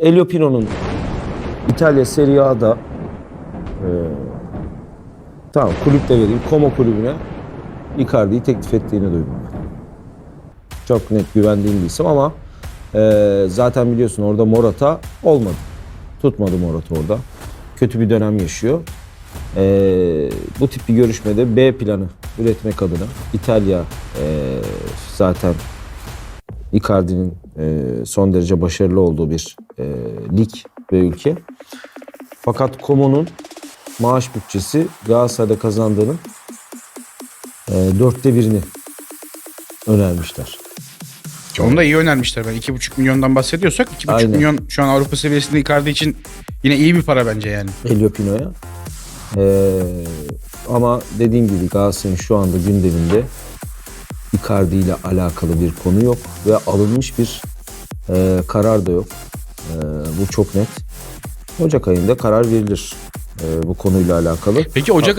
Elio Pino'nun İtalya Serie A'da e, tamam kulüpte vereyim. Como kulübüne Icardi'yi teklif ettiğini duydum. Çok net güvendiğim bir isim ama e, zaten biliyorsun orada Morata olmadı. Tutmadı Morata orada. Kötü bir dönem yaşıyor. E, bu tip bir görüşmede B planı üretmek adına İtalya e, zaten Icardi'nin e, son derece başarılı olduğu bir e, lig ve ülke. Fakat Como'nun maaş bütçesi Galatasaray'da kazandığının e, dörtte birini önermişler. Onu da iyi önermişler. Ben 2,5 milyondan bahsediyorsak 2,5 Aynen. milyon şu an Avrupa seviyesinde Icardi için yine iyi bir para bence yani. Elio Pino'ya. E, ama dediğim gibi Galatasaray'ın şu anda gündeminde Icardi ile alakalı bir konu yok ve alınmış bir e, karar da yok. E, bu çok net. Ocak ayında karar verilir e, bu konuyla alakalı. Peki Ocak